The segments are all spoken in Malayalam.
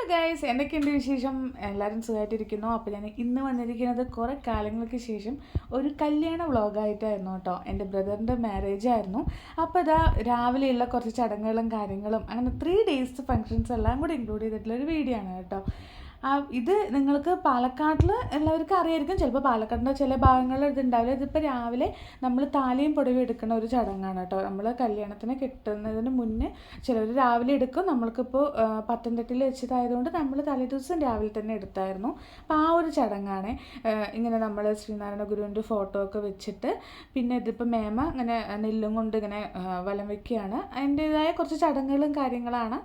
ഹലോ ഗൈസ് എന്തൊക്കെയുണ്ട് വിശേഷം? എല്ലാവരും സുഖമായിട്ടിരിക്കുന്നു. അപ്പോൾ ഞാൻ ഇന്ന് വന്നിരിക്കുന്നത് കുറേ കാലങ്ങൾക്ക് ശേഷം ഒരു കല്യാണ വ്ളോഗായിട്ടായിരുന്നു കേട്ടോ. എന്റെ ബ്രദറിന്റെ മാരേജ് ആയിരുന്നു. അപ്പോൾ ഇതാ രാവിലെയുള്ള കുറച്ച് ചടങ്ങുകളും കാര്യങ്ങളും അങ്ങനെ ത്രീ ഡേയ്സ് ഫങ്ഷൻസ് എല്ലാം കൂടി ഇൻക്ലൂഡ് ചെയ്തിട്ടുള്ള ഒരു വീഡിയോ ആണ് കേട്ടോ. ഇത് നിങ്ങൾക്ക് പാലക്കാട്ടിൽ എല്ലാവർക്കും അറിയായിരിക്കും. ചിലപ്പോൾ പാലക്കാടിന്റെ ചില ഭാഗങ്ങളിൽ ഇത് ഉണ്ടാവില്ല. ഇതിപ്പോൾ രാവിലെ നമ്മൾ താലിയും പൊടവി എടുക്കുന്ന ഒരു ചടങ്ങാണ് കേട്ടോ. നമ്മൾ കല്യാണത്തിന് കിട്ടുന്നതിന് മുന്നേ ചിലർ രാവിലെ എടുക്കും. നമ്മൾക്കിപ്പോൾ ആ, പത്തനംതിട്ടയിൽ വെച്ചതായതുകൊണ്ട് നമ്മൾ തലേ ദിവസം രാവിലെ തന്നെ എടുത്തായിരുന്നു. അപ്പോൾ ആ ഒരു ചടങ്ങാണ്. ഇങ്ങനെ നമ്മൾ ശ്രീനാരായണ ഗുരുവിന്റെ ഫോട്ടോ ഒക്കെ വെച്ചിട്ട് പിന്നെ ഇതിപ്പോൾ മേമ ഇങ്ങനെ നെല്ലും കൊണ്ട് ഇങ്ങനെ ആ, വലം വെക്കുകയാണ്. അതിന്റേതായ കുറച്ച് ചടങ്ങുകളും കാര്യങ്ങളാണ്.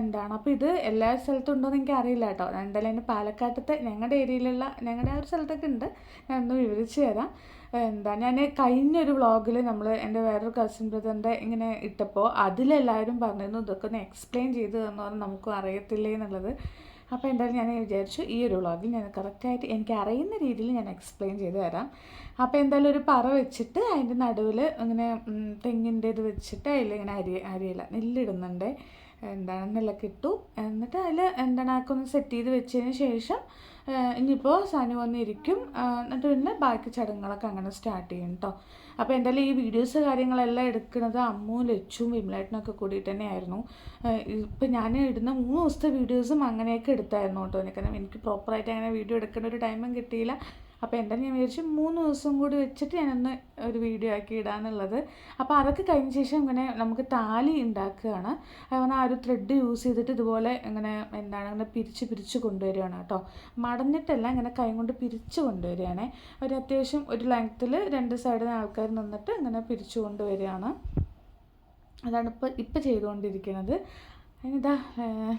എന്താണ്? അപ്പോൾ ഇത് എല്ലാ സ്ഥലത്തും ഉണ്ടോ എന്ന് എനിക്ക് അറിയില്ല കേട്ടോ. എന്റെ പാലക്കാട്ടത്തെ ഞങ്ങളുടെ ഏരിയയിലുള്ള ഞങ്ങളുടെ ആ ഒരു സ്ഥലത്തൊക്കെ ഉണ്ട്. ഞാൻ ഒന്ന് വിവരിച്ച് തരാം. എന്താ ഞാൻ കഴിഞ്ഞൊരു വ്ളോഗിൽ നമ്മൾ എന്റെ വേറൊരു കസിൻ ബ്രദറിന്റെ ഇങ്ങനെ ഇട്ടപ്പോൾ അതിലെല്ലാവരും പറഞ്ഞിരുന്നു ഇതൊക്കെ ഒന്ന് എക്സ്പ്ലെയിൻ ചെയ്ത് തന്നു നമുക്കും അറിയത്തില്ലേ എന്നുള്ളത്. അപ്പോൾ എന്തായാലും ഞാൻ വിചാരിച്ചു ഈ ഒരു വ്ളോഗിൽ ഞാൻ കറക്റ്റായിട്ട് എനിക്ക് അറിയുന്ന രീതിയിൽ ഞാൻ എക്സ്പ്ലെയിൻ ചെയ്ത് തരാം. അപ്പോൾ എന്തായാലും ഒരു പറ വെച്ചിട്ട് അതിന്റെ നടുവിൽ ഇങ്ങനെ തെങ്ങിന്റെ ഇത് വെച്ചിട്ട് അതിൽ ഇങ്ങനെ അരി അരിയില നെല്ലിടുന്നുണ്ട്. എന്താണ് നെല്ലൊക്കെ ഇട്ടു എന്നിട്ട് അതിൽ എന്താണ് സെറ്റ് ചെയ്ത് വെച്ചതിന് ശേഷം ഇനിയിപ്പോൾ സനു വന്നിരിക്കും. എന്നിട്ട് പിന്നെ ബാക്കി ചടങ്ങുകളൊക്കെ അങ്ങനെ സ്റ്റാർട്ട് ചെയ്യും കേട്ടോ അപ്പോൾ എന്തായാലും ഈ വീഡിയോസ് കാര്യങ്ങളെല്ലാം എടുക്കുന്നത് അമ്മുവും ലച്ചും വിമലേട്ടനൊക്കെ കൂടിയിട്ട് തന്നെയായിരുന്നു. ഇപ്പം ഞാൻ ഇടുന്ന മൂന്ന് ദിവസത്തെ വീഡിയോസും അങ്ങനെയൊക്കെ എടുത്തായിരുന്നു കേട്ടോ എനിക്ക് കാരണം എനിക്ക് പ്രോപ്പറായിട്ട് അങ്ങനെ വീഡിയോ എടുക്കേണ്ട ഒരു ടൈമും കിട്ടിയില്ല. അപ്പോൾ എന്തായാലും ഞാൻ വിചാരിച്ചു മൂന്ന് ദിവസം കൂടി വെച്ചിട്ട് ഞാനൊന്ന് ഒരു വീഡിയോ ആക്കി ഇടാന്നുള്ളത് അപ്പോൾ അതൊക്കെ കഴിഞ്ഞ ശേഷം ഇങ്ങനെ നമുക്ക് താലി ഉണ്ടാക്കുകയാണ്. അതുപോലെ ആ ഒരു ത്രെഡ് യൂസ് ചെയ്തിട്ട് ഇതുപോലെ ഇങ്ങനെ എന്താണ് ഇങ്ങനെ പിരിച്ച് പിരിച്ച് കൊണ്ടുവരികയാണ് കേട്ടോ. മടഞ്ഞിട്ടല്ല ഇങ്ങനെ കൈ കൊണ്ട് പിരിച്ച് കൊണ്ടുവരികയാണ്. ഒരു അത്യാവശ്യം ഒരു ലെങ്ത്തിൽ രണ്ട് സൈഡിൽ ആൾക്കാർ നിന്നിട്ട് ഇങ്ങനെ പിരിച്ചു കൊണ്ടുവരികയാണ്. അതാണ് ഇപ്പോൾ ഇപ്പോൾ ചെയ്തുകൊണ്ടിരിക്കുന്നത് അതിനിതാ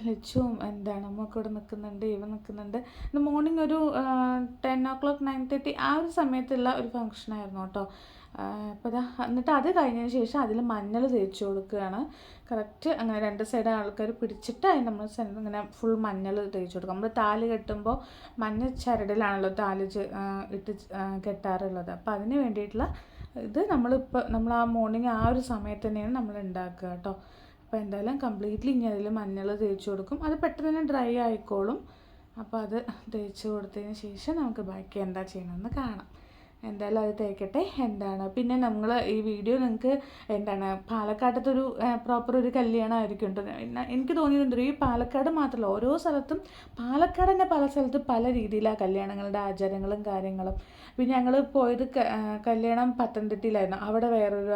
ലച്ചുവും എന്താണ് അമ്മയൊക്കെ ഇവിടെ നിൽക്കുന്നുണ്ട് ഇവ നിൽക്കുന്നുണ്ട്. ഇന്ന് മോർണിംഗ് ഒരു ten o'clock nine thirty ആ ഒരു സമയത്തുള്ള ഒരു ഫങ്ഷനായിരുന്നു കേട്ടോ. അപ്പോൾ ഇതാ എന്നിട്ട് അത് കഴിഞ്ഞതിന് ശേഷം അതിൽ മഞ്ഞൾ തേച്ച് കൊടുക്കുകയാണ്. കറക്റ്റ് അങ്ങനെ രണ്ട് സൈഡ് ആൾക്കാർ പിടിച്ചിട്ട് അതിന് നമ്മൾ സെന്റർ ഇങ്ങനെ ഫുൾ മഞ്ഞൾ തേച്ച് കൊടുക്കും. നമ്മൾ താൽ കെട്ടുമ്പോൾ മഞ്ഞ ചരടിലാണല്ലോ താൽ ഇട്ട് കെട്ടാറുള്ളത്. അപ്പോൾ അതിന് വേണ്ടിയിട്ടുള്ള ഇത് നമ്മളിപ്പോൾ നമ്മൾ ആ മോർണിംഗ് ആ ഒരു സമയത്ത് തന്നെയാണ് നമ്മൾ ഉണ്ടാക്കുക കേട്ടോ. അപ്പോൾ എന്തായാലും കംപ്ലീറ്റ്ലി ഇനി അതിൽ മഞ്ഞൾ തേച്ച് കൊടുക്കും. അത് പെട്ടെന്ന് തന്നെ ഡ്രൈ ആയിക്കോളും. അപ്പോൾ അത് തേച്ച് കൊടുത്തതിന് ശേഷം നമുക്ക് ബാക്കി എന്താ ചെയ്യണമെന്ന് കാണാം. എന്തായാലും അത് തേക്കട്ടെ. എന്താണ്? പിന്നെ നമ്മൾ ഈ വീഡിയോ നിങ്ങൾക്ക് എന്താണ്? പാലക്കാട്ടത്തൊരു പ്രോപ്പർ ഒരു കല്യാണമായിരിക്കും എനിക്ക് തോന്നിയിട്ടുണ്ട് ഈ പാലക്കാട് മാത്രമല്ല ഓരോ സ്ഥലത്തും പാലക്കാട് തന്നെ പല സ്ഥലത്തും പല രീതിയിലാണ് കല്യാണങ്ങളുടെ ആചാരങ്ങളും കാര്യങ്ങളും. പിന്നെ ഞങ്ങൾ പോയത് കല്യാണം പത്തനംതിട്ടയിലായിരുന്നു. അവിടെ വേറൊരു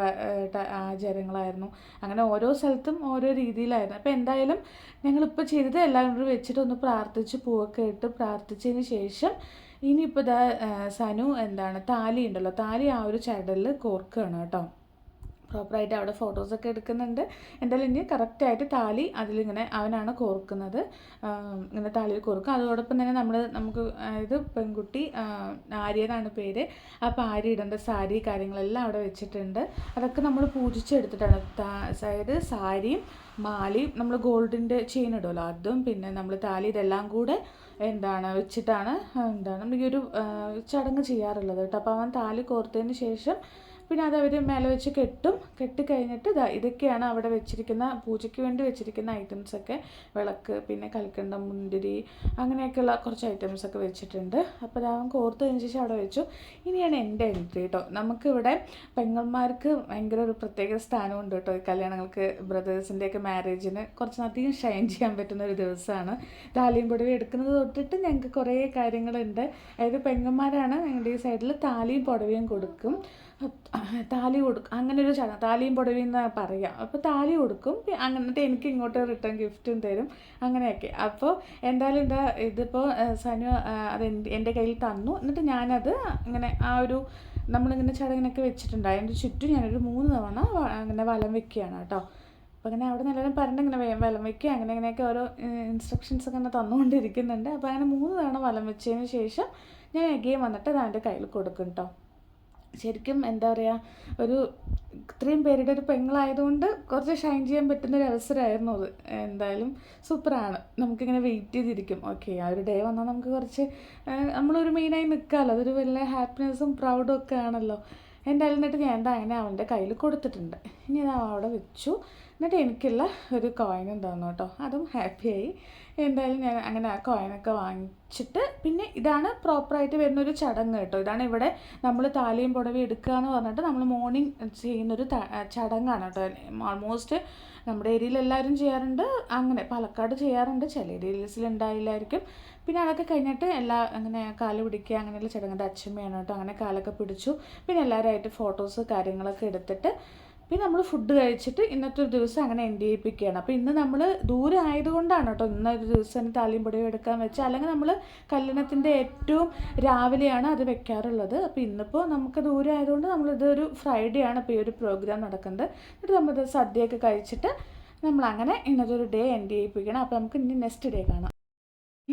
ആചാരങ്ങളായിരുന്നു. അങ്ങനെ ഓരോ സ്ഥലത്തും ഓരോ രീതിയിലായിരുന്നു. അപ്പോൾ എന്തായാലും ഞങ്ങളിപ്പോൾ ചെയ്തത് എല്ലാവരും കൂടി വെച്ചിട്ട് ഒന്ന് പ്രാർത്ഥിച്ച് പൂവൊക്കെ ഇട്ട് പ്രാർത്ഥിച്ചതിന് ശേഷം ഇനിയിപ്പോൾ ഇതാ സനു എന്താണ് താലി ഉണ്ടല്ലോ താലി ആ ഒരു ചരടിൽ കോർക്കുകയാണ് കേട്ടോ. പ്രോപ്പറായിട്ട് അവിടെ ഫോട്ടോസൊക്കെ എടുക്കുന്നുണ്ട്. എന്തായാലും ഇനി കറക്റ്റായിട്ട് താലി അതിലിങ്ങനെ അവനാണ് കോർക്കുന്നത്. ഇങ്ങനെ താലിയിൽ കോർക്കും. അതോടൊപ്പം തന്നെ നമ്മൾ നമുക്ക് അതായത് പെൺകുട്ടി ആ, ആര്യനാണ് പേര്. അപ്പോൾ ആര്യ ഇടേണ്ട സാരി കാര്യങ്ങളെല്ലാം അവിടെ വെച്ചിട്ടുണ്ട്. അതൊക്കെ നമ്മൾ പൂജിച്ചെടുത്തിട്ടാണ്. അതായത് സാരിയും മാലയും നമ്മൾ ഗോൾഡിന്റെ ചെയിൻ ഇടുമല്ലോ അതും പിന്നെ നമ്മൾ താലി ഇതെല്ലാം കൂടെ എന്താണ് വെച്ചിട്ടാണ് എന്താണ് ഈ ഒരു ചടങ്ങ് ചെയ്യാറുള്ളത് കേട്ടോ. അപ്പോൾ അവൻ താലി കോർത്തതിന് ശേഷം പിന്നെ അത് അവർ മേലെ വെച്ച് കെട്ടും. കെട്ടിക്കഴിഞ്ഞിട്ട് ഇതാ ഇതൊക്കെയാണ് അവിടെ വെച്ചിരിക്കുന്ന പൂജയ്ക്ക് വേണ്ടി വെച്ചിരിക്കുന്ന ഐറ്റംസൊക്കെ വിളക്ക് പിന്നെ കൽക്കണ്ടം മുന്തിരി അങ്ങനെയൊക്കെയുള്ള കുറച്ച് ഐറ്റംസൊക്കെ വെച്ചിട്ടുണ്ട്. അപ്പോൾ അത് അവൻ കോർത്ത് കഴിഞ്ഞ ശേഷം അവിടെ വെച്ചു. ഇനിയാണ് എന്റെ എൻട്രി കേട്ടോ നമുക്കിവിടെ പെങ്ങന്മാർക്ക് ഭയങ്കര ഒരു പ്രത്യേക സ്ഥാനമുണ്ട് കേട്ടോ ഈ കല്യാണങ്ങൾക്ക് ബ്രദേഴ്സിന്റെയൊക്കെ മാരേജിന് കുറച്ചധികം ഷൈൻ ചെയ്യാൻ പറ്റുന്ന ഒരു ദിവസമാണ്. താലിയും പൊടിയും എടുക്കുന്നത് തൊട്ടിട്ട് ഞങ്ങൾക്ക് കുറേ കാര്യങ്ങളുണ്ട്. അതായത് പെങ്ങന്മാരാണ് ഞങ്ങളുടെ ഈ സൈഡിൽ താലിയും പുടവയും കൊടുക്കും. താലി കൊടുക്കും അങ്ങനെ ഒരു ചടങ്ങ് താലിയും പുടവയും എന്നാണ് പറയാം. അപ്പോൾ താലി കൊടുക്കും അങ്ങനത്തെ എനിക്ക് ഇങ്ങോട്ട് റിട്ടേൺ ഗിഫ്റ്റും തരും അങ്ങനെയൊക്കെ. അപ്പോൾ എന്തായാലും എന്താ ഇതിപ്പോൾ സനു അത് എന്റെ കയ്യിൽ തന്നു. എന്നിട്ട് ഞാനത് ഇങ്ങനെ ആ ഒരു നമ്മളിങ്ങനെ ചടങ്ങിനൊക്കെ വെച്ചിട്ടുണ്ട്. അതിന്റെ ചുറ്റും ഞാനൊരു മൂന്ന് തവണ അങ്ങനെ വലം വെക്കുകയാണ് കേട്ടോ. അപ്പോൾ അങ്ങനെ അവിടെ നിന്ന് എല്ലാവരും പറഞ്ഞ് ഇങ്ങനെ വലം വെക്കുക അങ്ങനെ അങ്ങനെയൊക്കെ ഓരോ ഇൻസ്ട്രക്ഷൻസ് ഒക്കെ തന്നുകൊണ്ടിരിക്കുന്നുണ്ട്. അപ്പോൾ അങ്ങനെ മൂന്ന് തവണ വലം വെച്ചതിന് ശേഷം ഞാൻ എഗെയിം വന്നിട്ട് അത് അവന്റെ കയ്യിൽ കൊടുക്കും കേട്ടോ. ശരിക്കും എന്താ പറയുക ഒരു ഇത്രയും പേരുടെ ഒരു പെങ്ങളായതുകൊണ്ട് കുറച്ച് ഷൈൻ ചെയ്യാൻ പറ്റുന്ന ഒരു അവസരമായിരുന്നു അത്. എന്തായാലും സൂപ്പറാണ്. നമുക്കിങ്ങനെ വെയിറ്റ് ചെയ്തിരിക്കും. ഓക്കെ ആ ഒരു ഡേ വന്നാൽ നമുക്ക് കുറച്ച് നമ്മളൊരു മെയിനായി നിൽക്കാമല്ലോ അതൊരു വലിയ ഹാപ്പിനെസ്സും പ്രൗഡും ഒക്കെ ആണല്ലോ. എന്തായാലും എന്നിട്ട് ഞാൻ എന്താ അങ്ങനെ അവന്റെ കയ്യിൽ കൊടുത്തിട്ടുണ്ട്. ഇനി അത് അവിടെ വെച്ചു. എന്നിട്ട് എനിക്കുള്ള ഒരു കോയിൻ തന്നു കേട്ടോ. അതും ഹാപ്പിയായി എന്തായാലും ഞാൻ അങ്ങനെ ആ കോയിനൊക്കെ വാങ്ങിച്ചിട്ട് പിന്നെ ഇതാണ് പ്രോപ്പറായിട്ട് വരുന്നൊരു ചടങ്ങ് കേട്ടോ. ഇതാണ് ഇവിടെ നമ്മൾ താലിയും പുടവയും എടുക്കുക എന്ന് പറഞ്ഞിട്ട് നമ്മൾ മോർണിംഗ് ചെയ്യുന്നൊരു ചടങ്ങാണ് കേട്ടോ. ഓൾമോസ്റ്റ് നമ്മുടെ ഏരിയയിൽ എല്ലാവരും ചെയ്യാറുണ്ട്. അങ്ങനെ പാലക്കാട് ചെയ്യാറുണ്ട്. ചില ഏരിയസിൽ ഉണ്ടായില്ലായിരിക്കും. പിന്നെ അതൊക്കെ കഴിഞ്ഞിട്ട് എല്ലാ അങ്ങനെ കാൽ പിടിക്കുക അങ്ങനെയുള്ള ചടങ്ങ്. അച്ഛമ്മയാണ് കേട്ടോ. അങ്ങനെ കാലൊക്കെ പിടിച്ചു. പിന്നെ എല്ലാവരുമായിട്ട് ഫോട്ടോസ് കാര്യങ്ങളൊക്കെ എടുത്തിട്ട് പിന്നെ നമ്മൾ ഫുഡ് കഴിച്ചിട്ട് ഇന്നത്തെ ഒരു ദിവസം അങ്ങനെ എൻഡ് ചെയ്യിപ്പിക്കുകയാണ് അപ്പോൾ ഇന്ന് നമ്മൾ ദൂരെ ആയതുകൊണ്ടാണ് കേട്ടോ ഇന്നൊരു ദിവസം താലിയും പൊടിയും എടുക്കാൻ വെച്ചാൽ അല്ലെങ്കിൽ നമ്മൾ കല്യാണത്തിന്റെ ഏറ്റവും രാവിലെയാണ് അത് വെക്കാറുള്ളത്. അപ്പോൾ ഇന്നിപ്പോൾ നമുക്ക് ദൂരെ ആയതുകൊണ്ട് നമ്മളിതൊരു ഫ്രൈഡേ ആണ് ഇപ്പോൾ ഈ ഒരു പ്രോഗ്രാം നടക്കുന്നത്. എന്നിട്ട് നമ്മളിത് സദ്യയൊക്കെ കഴിച്ചിട്ട് നമ്മളങ്ങനെ ഇന്നത്തെ ഒരു ഡേ എൻഡ് ചെയ്യിപ്പിക്കണം അപ്പോൾ നമുക്ക് ഇനി നെക്സ്റ്റ് ഡേ കാണാം.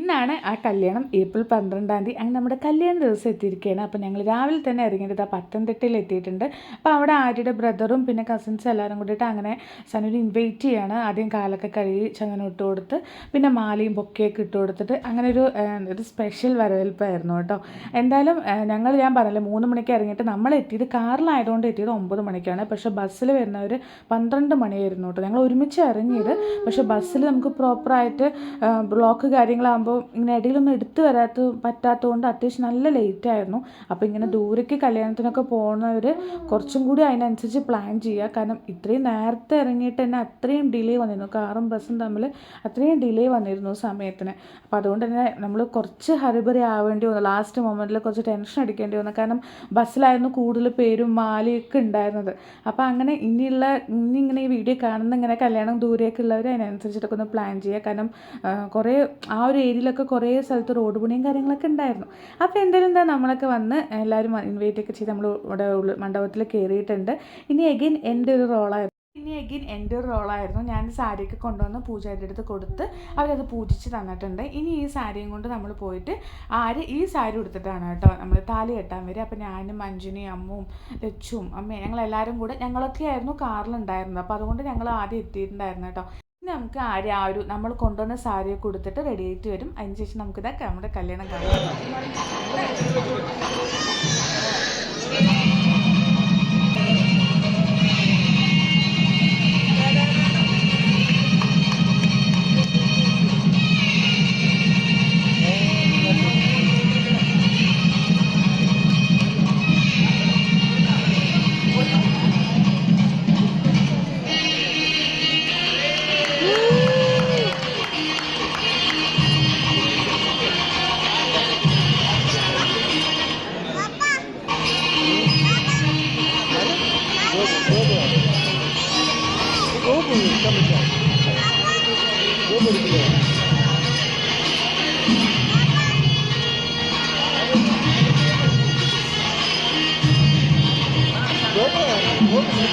ഇന്നാണ് ആ കല്യാണം ഏപ്രിൽ പന്ത്രണ്ടാം തീയതി. അങ്ങനെ നമ്മുടെ കല്യാണ ദിവസം എത്തിയിരിക്കുകയാണ്. അപ്പോൾ ഞങ്ങൾ രാവിലെ തന്നെ ഇറങ്ങിയിട്ട് ആ പത്തനംതിട്ടയിൽ എത്തിയിട്ടുണ്ട്. അപ്പോൾ അവിടെ ആര്യയുടെ ബ്രദറും പിന്നെ കസിൻസ് എല്ലാവരും കൂടിയിട്ട് അങ്ങനെ സനുവിന് ഇൻവൈറ്റ് ചെയ്യാണ്. ആദ്യം കാലൊക്കെ കഴുകി ചന്ദനം ഇട്ട് കൊടുത്ത് പിന്നെ മാലയും ബൊക്കെയൊക്കെ ഇട്ട് കൊടുത്തിട്ട് അങ്ങനെ ഒരു ഒരു സ്പെഷ്യൽ വരവേൽപ്പായിരുന്നു കേട്ടോ. എന്തായാലും ഞങ്ങൾ ഞാൻ പറഞ്ഞില്ലേ മൂന്ന് മണിക്ക് ഇറങ്ങിയിട്ട് നമ്മൾ എത്തിയത് കാറിലായതുകൊണ്ട് എത്തിയത് ഒമ്പത് മണിക്കാണ്. പക്ഷേ ബസ്സിൽ വരുന്നവർ പന്ത്രണ്ട് മണിയായിരുന്നു കേട്ടോ. ഞങ്ങൾ ഒരുമിച്ച് ഇറങ്ങിയത്. പക്ഷേ ബസ്സിൽ നമുക്ക് പ്രോപ്പറായിട്ട് ബ്ലോക്ക് കാര്യങ്ങളാകുമ്പോൾ ഇങ്ങനെ ഇടയിലൊന്നും എടുത്തു വരാത്ത പറ്റാത്തതുകൊണ്ട് അത്യാവശ്യം നല്ല ലേറ്റ് ആയിരുന്നു. അപ്പോൾ ഇങ്ങനെ ദൂരേക്ക് കല്യാണത്തിനൊക്കെ പോകുന്നവർ കുറച്ചും കൂടി അതിനനുസരിച്ച് പ്ലാൻ ചെയ്യുക. കാരണം ഇത്രയും നേരത്തെ ഇറങ്ങിയിട്ട് തന്നെ അത്രയും ഡിലേ വന്നിരുന്നു. കാറും ബസ്സും തമ്മിൽ അത്രയും ഡിലേ വന്നിരുന്നു സമയത്തിന്. അപ്പോൾ അതുകൊണ്ട് തന്നെ നമ്മൾ കുറച്ച് ഹരിബറി ആവേണ്ടി വന്നു. ലാസ്റ്റ് മൊമെന്റിൽ കുറച്ച് ടെൻഷൻ അടിക്കേണ്ടി വന്നു. കാരണം ബസ്സിലായിരുന്നു കൂടുതൽ പേരും മാലയൊക്കെ ഉണ്ടായിരുന്നത്. അപ്പോൾ അങ്ങനെ ഇനിയുള്ള ഇനി ഇങ്ങനെ ഈ വീഡിയോ കാണുന്ന ഇങ്ങനെ കല്യാണം ദൂരേക്കുള്ളവർ അതിനനുസരിച്ചിട്ടൊക്കെ ഒന്ന് പ്ലാൻ ചെയ്യുക. കാരണം കുറേ ആ ഒരു ഏരിയയിലൊക്കെ കുറേ സ്ഥലത്ത് റോഡ് പണിയും കാര്യങ്ങളൊക്കെ ഉണ്ടായിരുന്നു. അപ്പോൾ എന്തായാലും എന്താ നമ്മളൊക്കെ വന്ന് എല്ലാവരും ഇൻവൈറ്റ് ഒക്കെ ചെയ്ത് നമ്മൾ ഇവിടെ മണ്ഡപത്തിൽ കയറിയിട്ടുണ്ട് ഇനി എഗെയിൻ എന്റെ ഒരു റോളായിരുന്നു ഇനി എഗെയിൻ എന്റെ ഒരു റോളായിരുന്നു ഞാൻ സാരിയൊക്കെ കൊണ്ടുവന്ന് പൂജാരിയുടെ അടുത്ത് കൊടുത്ത് അവരത് പൂജിച്ച് തന്നിട്ടുണ്ട്. ഇനി ഈ സാരിയും കൊണ്ട് നമ്മൾ പോയിട്ട് ആര് ഈ സാരി ഉടുത്തിട്ടാണ് കേട്ടോ നമ്മൾ താലി കെട്ടാൻ വരിക. അപ്പോൾ ഞാനും മഞ്ജുനി അമ്മും ലച്ചും അമ്മയും ഞങ്ങൾ എല്ലാവരും കൂടെ ഞങ്ങളൊക്കെ ആയിരുന്നു കാറിലുണ്ടായിരുന്നത് അപ്പോൾ അതുകൊണ്ട് ഞങ്ങൾ ആദ്യം എത്തിയിട്ടുണ്ടായിരുന്നു കേട്ടോ. നമുക്ക് ആര് ആ ഒരു നമ്മൾ കൊണ്ടുവന്ന സാരിയൊക്കെ കൊടുത്തിട്ട് റെഡി ആയിട്ട് വരും. അതിന് ശേഷം നമുക്കിതാ നമ്മുടെ കല്യാണം കാണാം.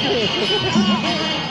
ハハハハ!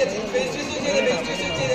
చేసి పేస్ట్రీ చేసి పేస్ట్రీ చేసి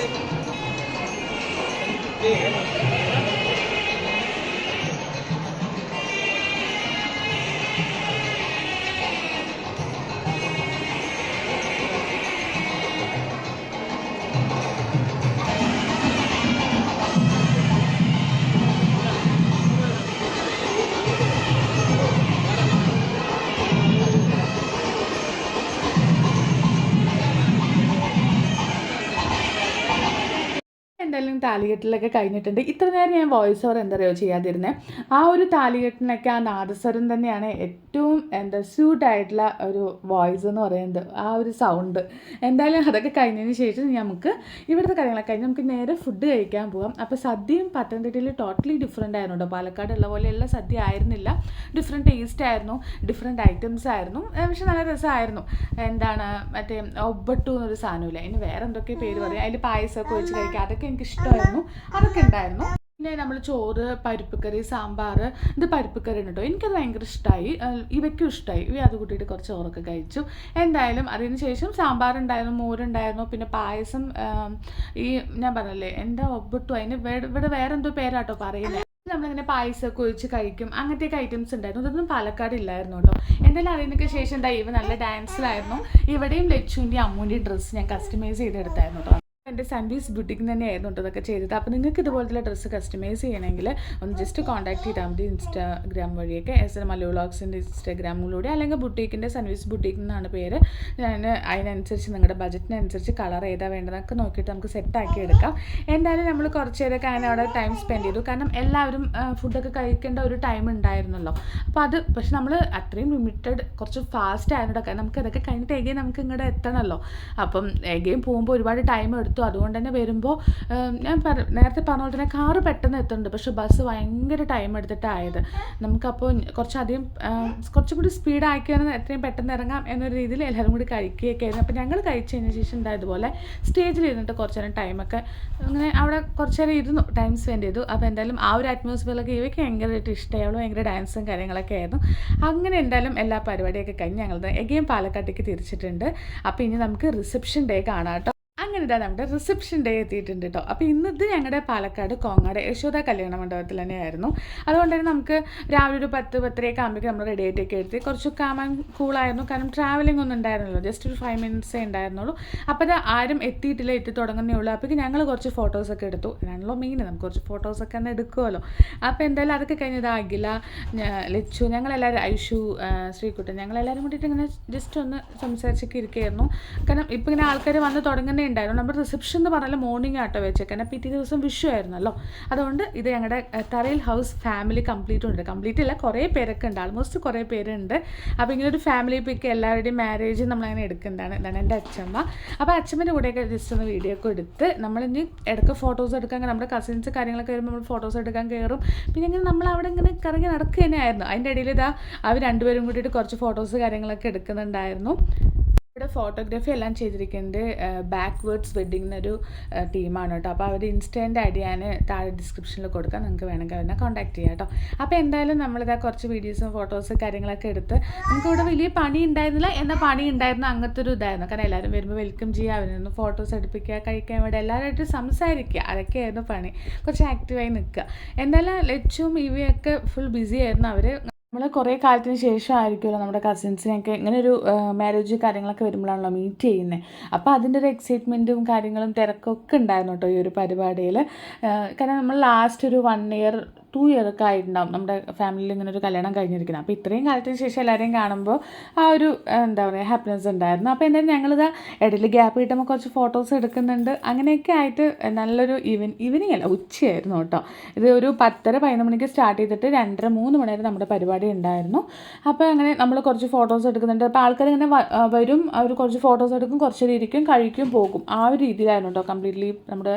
എന്തായാലും താലികെട്ടിലൊക്കെ കഴിഞ്ഞിട്ടുണ്ട്. ഇത്ര നേരം ഞാൻ വോയിസ് ഓവർ എന്താ പറയുക ചെയ്യാതിരുന്നത് ആ ഒരു താലികെട്ടിനൊക്കെ ആ നാദസ്വരം തന്നെയാണ് ഏറ്റവും എന്താ സ്യൂട്ടായിട്ടുള്ള ഒരു വോയിസ് എന്ന് പറയുന്നത്. ആ ഒരു സൗണ്ട് എന്തായാലും അതൊക്കെ കഴിഞ്ഞതിന് ശേഷം നമുക്ക് ഇവിടുത്തെ കാര്യങ്ങളൊക്കെ കഴിഞ്ഞ് നമുക്ക് നേരെ ഫുഡ് കഴിക്കാൻ പോകാം അപ്പോൾ സദ്യയും പത്തനംതിട്ടയിൽ ടോട്ടലി ഡിഫറെന്റ് ആയിരുന്നു കേട്ടോ പാലക്കാട് ഉള്ള പോലെ പോലെയുള്ള സദ്യ ആയിരുന്നില്ല. ഡിഫറെന്റ് ടേസ്റ്റ് ആയിരുന്നു. ഡിഫറെന്റ് ഐറ്റംസ് ആയിരുന്നു. പക്ഷെ നല്ല രസമായിരുന്നു. എന്താണ് മറ്റേ ഒബട്ടു എന്നൊരു സാധനമില്ല? അതിന് വേറെ എന്തൊക്കെ പേര് പറയാം. അതിൽ പായസമൊക്കെ വെച്ച് കഴിക്കാം. അതൊക്കെ എനിക്ക് ഇഷ്ടമായിരുന്നു. അതൊക്കെ ഉണ്ടായിരുന്നു. പിന്നെ നമ്മൾ ചോറ് പരിപ്പ് കറി സാമ്പാർ ഇത് പരിപ്പ് കറി ഉണ്ട് എനിക്കത് ഭയങ്കര ഇഷ്ടമായി ഇവയ്ക്കും ഇഷ്ടമായി ഇവ അത് കൂട്ടിയിട്ട് കുറച്ച് ചോറൊക്കെ കഴിച്ചു. എന്തായാലും അതിന് ശേഷം സാമ്പാർ ഉണ്ടായിരുന്നു മോരുണ്ടായിരുന്നു പിന്നെ പായസം ഈ ഞാൻ പറഞ്ഞല്ലേ എന്റെ ഒബിട്ടു അതിന് ഇവിടെ വേറെ എന്തോ പേരാട്ടോ പറയുന്നത് നമ്മളിങ്ങനെ പായസമൊക്കെ ഒഴിച്ച് കഴിക്കും. അങ്ങനത്തെയൊക്കെ ഐറ്റംസ് ഉണ്ടായിരുന്നു. ഇതൊന്നും പാലക്കാട് ഇല്ലായിരുന്നു കേട്ടോ. എന്തായാലും അതിനൊക്കെ ശേഷം എന്താ ഇവ നല്ല ഡാൻസിലായിരുന്നു ഇവിടെയും ലച്ചുവിന്റെ അമ്മൂന്റെ ഡ്രസ്സ് ഞാൻ കസ്റ്റമൈസ് ചെയ്തെടുത്തായിരുന്നു കേട്ടോ. എന്റെ സൺഡീസ് ബുട്ടിക്ക് തന്നെയായിരുന്നു കേട്ടോ ഇതൊക്കെ ചെയ്തത്. അപ്പോൾ നിങ്ങൾക്ക് ഇതുപോലത്തെ ഡ്രസ്സ് കസ്റ്റമൈസ് ചെയ്യണമെങ്കിൽ ഒന്ന് ജസ്റ്റ് കോൺടാക്ട് ചെയ്താൽ മതി. ഇൻസ്റ്റാഗ്രാം വഴിയൊക്കെ എസ് എൻ മലയോ വ്ളോഗ്സിന്റെ ഇൻസ്റ്റാഗ്രാമിലൂടെ അല്ലെങ്കിൽ ബുട്ടീക്കിന്റെ സൺവീസ് ബുട്ടീക്ക് എന്നാണ് പേര്. ഞാൻ അതിനനുസരിച്ച് നിങ്ങളുടെ ബജറ്റിനനുസരിച്ച് കളർ ഏതാ വേണ്ടതൊക്കെ നോക്കിയിട്ട് നമുക്ക് സെറ്റാക്കി എടുക്കാം. എന്തായാലും നമ്മൾ കുറച്ച് നേരമൊക്കെ അങ്ങനെ അവിടെ ടൈം സ്പെൻഡ് ചെയ്തു. കാരണം എല്ലാവരും ഫുഡൊക്കെ കഴിക്കേണ്ട ഒരു ടൈം ഉണ്ടായിരുന്നല്ലോ. അപ്പോൾ അത് പക്ഷെ നമ്മൾ അത്രയും ലിമിറ്റഡ് കുറച്ച് ഫാസ്റ്റ് ആയിരുന്നു കാരണം നമുക്ക് അതൊക്കെ കഴിഞ്ഞിട്ട് എഗെയിൻ നമുക്ക് ഇങ്ങോട്ട് എത്തണമല്ലോ. അപ്പം എഗെയിൻ പോകുമ്പോൾ ഒരുപാട് ടൈം എടുത്തു അതുകൊണ്ട് തന്നെ വരുമ്പോൾ ഞാൻ നേരത്തെ പറഞ്ഞ പോലെ തന്നെ കാറ് പെട്ടെന്ന് എത്തുന്നുണ്ട് പക്ഷെ ബസ് ഭയങ്കര ടൈം എടുത്തിട്ടായത്. നമുക്കപ്പോൾ കുറച്ചധികം കുറച്ചും കൂടി സ്പീഡ് ആക്കിയാൽ എത്രയും പെട്ടെന്ന് ഇറങ്ങാം എന്നൊരു രീതിയിൽ എല്ലാവരും കൂടി കഴിക്കുകയൊക്കെ ആയിരുന്നു. അപ്പോൾ ഞങ്ങൾ കഴിച്ചതിന് ശേഷം ഇതുപോലെ സ്റ്റേജിൽ ഇരുന്നിട്ട് കുറച്ച് നേരം ടൈമൊക്കെ അങ്ങനെ അവിടെ കുറച്ച് നേരം ഇരുന്നു ടൈം സ്പെൻഡ് ചെയ്തു. അപ്പോൾ എന്തായാലും ആ ഒരു അറ്റ്മോസ്ഫിയറിലൊക്കെ ഇവയ്ക്ക് ഭയങ്കരമായിട്ട് ഇഷ്ടമായി അവൾ ഭയങ്കര ഡാൻസും കാര്യങ്ങളൊക്കെ ആയിരുന്നു. അങ്ങനെ എന്തായാലും എല്ലാ പരിപാടിയൊക്കെ കഴിഞ്ഞ് ഞങ്ങൾ എഗെയിൻ പാലക്കാട്ടേക്ക് തിരിച്ചിട്ടുണ്ട്. അപ്പോൾ ഇനി നമുക്ക് റിസപ്ഷൻ ഡേ കാണാം കേട്ടോ. അങ്ങനെ നമ്മുടെ റിസപ്ഷൻ ഡേ എത്തിയിട്ടുണ്ട് കേട്ടോ അപ്പോൾ ഇന്നത് ഞങ്ങളുടെ പാലക്കാട് കോങ്ങാട് യശോദ കല്യാണ മണ്ഡപത്തിൽ തന്നെയായിരുന്നു. അതുകൊണ്ട് തന്നെ നമുക്ക് രാവിലെ ഒരു പത്ത് പത്തരയൊക്കെ ആകുമ്പോഴേക്കും നമ്മൾ റെഡി ആയിട്ടൊക്കെ എടുത്ത് കുറച്ച് കാമാൻ കൂളായിരുന്നു കാരണം ട്രാവലിംഗ് ഒന്നും ഉണ്ടായിരുന്നല്ലോ ജസ്റ്റ് ഒരു ഫൈവ് മിനിറ്റ്സേ ഉണ്ടായിരുന്നുള്ളൂ. അപ്പോൾ ആരും എത്തിയിട്ടില്ല എത്തി തുടങ്ങുന്നേ ഉള്ളൂ. അപ്പോഴേക്കും ഞങ്ങൾ കുറച്ച് ഫോട്ടോസൊക്കെ എടുത്തു. ഇതാണല്ലോ മെയിൻ നമുക്ക് കുറച്ച് ഫോട്ടോസൊക്കെ ഒന്ന് എടുക്കുമല്ലോ അപ്പോൾ എന്തായാലും അതൊക്കെ കഴിഞ്ഞത് അഖില ലച്ചു ഞങ്ങളെല്ലാവരും ഐഷു ശ്രീകുട്ടൻ ഞങ്ങളെല്ലാവരും കൂടിയിട്ട് ഇങ്ങനെ ജസ്റ്റ് ഒന്ന് സംസാരിച്ചൊക്കെ ഇരിക്കുകയായിരുന്നു കാരണം ഇപ്പം ഇങ്ങനെ ആൾക്കാർ വന്ന് തുടങ്ങുന്നേ ഉണ്ടായിരുന്നു. നമ്മുടെ റിസപ്ഷൻ എന്ന് പറഞ്ഞാൽ മോർണിംഗ് ആട്ടോ വെച്ചേക്കാൻ കാരണം പിറ്റേ ദിവസം വിഷു ആയിരുന്നല്ലോ. അതുകൊണ്ട് ഇത് ഞങ്ങളുടെ തറയിൽ ഹൗസ് ഫാമിലി കംപ്ലീറ്റ് ഉണ്ട്. കംപ്ലീറ്റ് അല്ല കുറേ പേരൊക്കെ ഉണ്ട്. ആൾമോസ്റ്റ് കുറേ പേരുണ്ട്. അപ്പോൾ ഇങ്ങനെ ഒരു ഫാമിലി പിക്ക് എല്ലാവരുടെയും മാരേജ് നമ്മളങ്ങനെ എടുക്കുന്നതാണ്. ഇതാണ് എന്റെ അച്ഛമ്മ അപ്പോൾ അച്ഛമ്മന്റെ കൂടെയൊക്കെ ജസ്റ്റ് ഒന്ന് വീഡിയോ ഒക്കെ എടുത്ത് നമ്മളിനി ഇടയ്ക്ക് ഫോട്ടോസ് എടുക്കാൻ നമ്മുടെ കസിൻസ് കാര്യങ്ങളൊക്കെ വരുമ്പോൾ നമ്മൾ ഫോട്ടോസ് എടുക്കാൻ കയറും പിന്നെ ഇങ്ങനെ നമ്മൾ അവിടെ ഇങ്ങനെ കറങ്ങി നടക്കുക തന്നെയായിരുന്നു അതിന്റെ ഇടയിൽ ഇതാ അവർ രണ്ടുപേരും കൂടിയിട്ട് കുറച്ച് ഫോട്ടോസ് കാര്യങ്ങളൊക്കെ എടുക്കുന്നുണ്ടായിരുന്നു. ഇവിടെ ഫോട്ടോഗ്രാഫി എല്ലാം ചെയ്തിരിക്കുന്നത് ബാക്ക്വേർഡ്സ് വെഡിങ് എന്നൊരു ടീമാണ് കേട്ടോ. അപ്പോൾ അവർ ഇൻസ്റ്റന്റ് ഐ ഡി ഞാൻ താഴെ ഡിസ്ക്രിപ്ഷനിൽ കൊടുക്കാം. നിങ്ങൾക്ക് വേണമെങ്കിൽ അവരെ കോൺടാക്ട് ചെയ്യാം കേട്ടോ. അപ്പോൾ എന്തായാലും നമ്മളിതാ കുറച്ച് വീഡിയോസും ഫോട്ടോസും കാര്യങ്ങളൊക്കെ എടുത്ത് നമുക്ക് ഇവിടെ വലിയ പണി ഉണ്ടായിരുന്നില്ല. എന്നാൽ പണി ഉണ്ടായിരുന്നു? അങ്ങനത്തെ ഒരു ഇതായിരുന്നു. കാരണം എല്ലാവരും വരുമ്പോൾ വെൽക്കം ചെയ്യുക നിന്ന് ഫോട്ടോസ് എടുപ്പിക്കുക കഴിക്കാൻ വേണ്ടി എല്ലാവരുമായിട്ട് സംസാരിക്കുക. അതൊക്കെയായിരുന്നു പണി. കുറച്ച് ആക്റ്റീവായി നിൽക്കുക. എന്തായാലും ലച്ചും ഇവയൊക്കെ ഫുൾ ബിസി ആയിരുന്നു അവർ നമ്മൾ കുറേ കാലത്തിന് ശേഷമായിരിക്കുമല്ലോ നമ്മുടെ കസിൻസിനെയൊക്കെ ഇങ്ങനെ ഒരു മാരേജ് കാര്യങ്ങളൊക്കെ വരുമ്പോഴാണല്ലോ മീറ്റ് ചെയ്യുന്നത് അപ്പോൾ അതിന്റെ ഒരു എക്സൈറ്റ്മെന്റും കാര്യങ്ങളും തിരക്കൊക്കെ ഉണ്ടായിരുന്നു കേട്ടോ ഈ ഒരു പരിപാടിയിൽ കാരണം നമ്മൾ ലാസ്റ്റ് ഒരു വൺ ഇയർ ടു ഇയർ ഒക്കെ ആയിട്ടുണ്ടാവും. നമ്മുടെ ഫാമിലിയിൽ ഇങ്ങനെ ഒരു കല്യാണം കഴിഞ്ഞിരിക്കുന്നത്. അപ്പോൾ ഇത്രയും കാലത്തിന് ശേഷം എല്ലാവരെയും കാണുമ്പോൾ ആ ഒരു എന്താ പറയുക ഹാപ്പിനെസ് ഉണ്ടായിരുന്നു. അപ്പോൾ എന്തായാലും ഞങ്ങളിത് ഇടയിൽ ഗ്യാപ്പ് കിട്ടുമ്പോൾ കുറച്ച് ഫോട്ടോസ് എടുക്കുന്നുണ്ട്. അങ്ങനെയൊക്കെ ആയിട്ട് നല്ലൊരു ഈവൻ ഈവനിങ് അല്ല ഉച്ചയായിരുന്നു കേട്ടോ. ഇത് ഒരു പത്തര പതിനൊന്ന് മണിക്ക് സ്റ്റാർട്ട് ചെയ്തിട്ട് രണ്ടര മൂന്ന് മണി വരെ നമ്മുടെ പരിപാടി ഉണ്ടായിരുന്നു. അപ്പോൾ അങ്ങനെ നമ്മൾ കുറച്ച് ഫോട്ടോസ് എടുക്കുന്നുണ്ട്. അപ്പോൾ ആൾക്കാർ ഇങ്ങനെ വരും. അവർ കുറച്ച് ഫോട്ടോസ് എടുക്കും കുറച്ച് ഇരിക്കും കഴിക്കും പോകും. ആ ഒരു രീതിയിലായിരുന്നു കേട്ടോ കംപ്ലീറ്റ്ലി നമ്മുടെ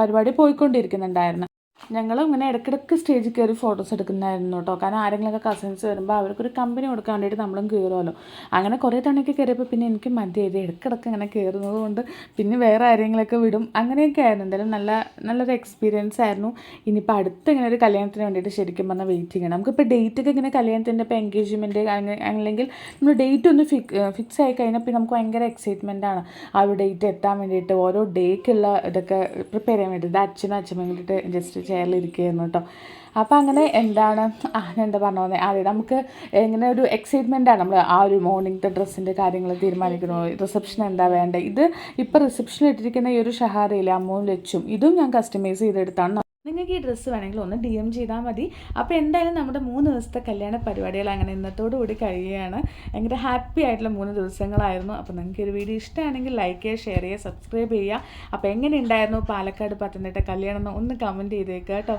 പരിപാടി പോയിക്കൊണ്ടിരിക്കുന്നുണ്ടായിരുന്നു. ഞങ്ങളും ഇങ്ങനെ ഇടയ്ക്കിടയ്ക്ക് സ്റ്റേജിൽ കയറി ഫോട്ടോസ് എടുക്കുന്നതായിരുന്നു കേട്ടോ. കാരണം ആരെങ്കിലുമൊക്കെ കസിൻസ് വരുമ്പോൾ അവർക്കൊരു കമ്പനി കൊടുക്കാൻ വേണ്ടിയിട്ട് നമ്മളും കയറുമല്ലോ അങ്ങനെ കുറേ തവണയൊക്കെ കയറിയപ്പോൾ പിന്നെ എനിക്ക് മതിയായത് ഇടയ്ക്കിടയ്ക്ക് ഇങ്ങനെ കയറുന്നത് കൊണ്ട് പിന്നെ വേറെ ആരെങ്കിലുമൊക്കെ വിടും. അങ്ങനെയൊക്കെ ആയിരുന്നു. എന്തായാലും നല്ല നല്ലൊരു എക്സ്പീരിയൻസ് ആയിരുന്നു. ഇനിയിപ്പോൾ അടുത്ത് ഇങ്ങനെ ഒരു കല്യാണത്തിന് വേണ്ടിയിട്ട് ശരിക്കും പറഞ്ഞാൽ വെയിറ്റ് ചെയ്യണം നമുക്കിപ്പോൾ ഡേറ്റൊക്കെ ഇങ്ങനെ കല്യാണത്തിന്റെ ഇപ്പോൾ എൻഗേജ്മെന്റ് അല്ലെങ്കിൽ നമ്മൾ ഡേറ്റ് ഒന്ന് ഫിക്സ് ആയി കഴിഞ്ഞാൽ പിന്നെ നമുക്ക് ഭയങ്കര എക്സൈറ്റ്മെന്റ് ആണ്. ആ ഒരു ഡേറ്റ് എത്താൻ വേണ്ടിയിട്ട് ഓരോ ഡേക്കുള്ള ഇതൊക്കെ പ്രിപ്പയർ ചെയ്യാൻ വേണ്ടിയിട്ട് അച്ഛനും അച്ഛനും വേണ്ടിയിട്ട് ജസ്റ്റ് ചെയറിലിരിക്കുകയായിരുന്നു കേട്ടോ. അപ്പോൾ അങ്ങനെ എന്താണ്? എന്താ പറഞ്ഞു പോകുന്നത് അതെ നമുക്ക് ഇങ്ങനെ ഒരു എക്സൈറ്റ്മെന്റ് ആണ്. നമ്മൾ ആ ഒരു മോർണിംഗത്തെ ഡ്രസ്സിന്റെ കാര്യങ്ങൾ തീരുമാനിക്കുന്നു. റിസപ്ഷൻ എന്താ വേണ്ടത് ഇത് ഇപ്പോൾ റിസപ്ഷനിൽ ഇട്ടിരിക്കുന്ന ഈ ഒരു ഷഹാറയിലെ അമ്മവും ലച്ചും ഇതും ഞാൻ കസ്റ്റമൈസ് ചെയ്തെടുത്താണ്. നിങ്ങൾക്ക് ഈ ഡ്രസ്സ് വേണമെങ്കിൽ ഒന്ന് ഡി എം ചെയ്താൽ മതി. അപ്പോൾ എന്തായാലും നമ്മുടെ മൂന്ന് ദിവസത്തെ കല്യാണ പരിപാടികൾ അങ്ങനെ ഇന്നത്തോടു കൂടി കഴിയുകയാണ്. ഭയങ്കര ഹാപ്പി ആയിട്ടുള്ള മൂന്ന് ദിവസങ്ങളായിരുന്നു. അപ്പോൾ നിങ്ങൾക്ക് ഒരു വീഡിയോ ഇഷ്ടമാണെങ്കിൽ ലൈക്ക് ചെയ്യുക ഷെയർ ചെയ്യുക സബ്സ്ക്രൈബ് ചെയ്യുക. അപ്പോൾ എങ്ങനെ ഉണ്ടായിരുന്നു പാലക്കാട് പത്തനംതിട്ട കല്യാണം ഒന്ന് കമന്റ് ചെയ്തേക്കുക കേട്ടോ.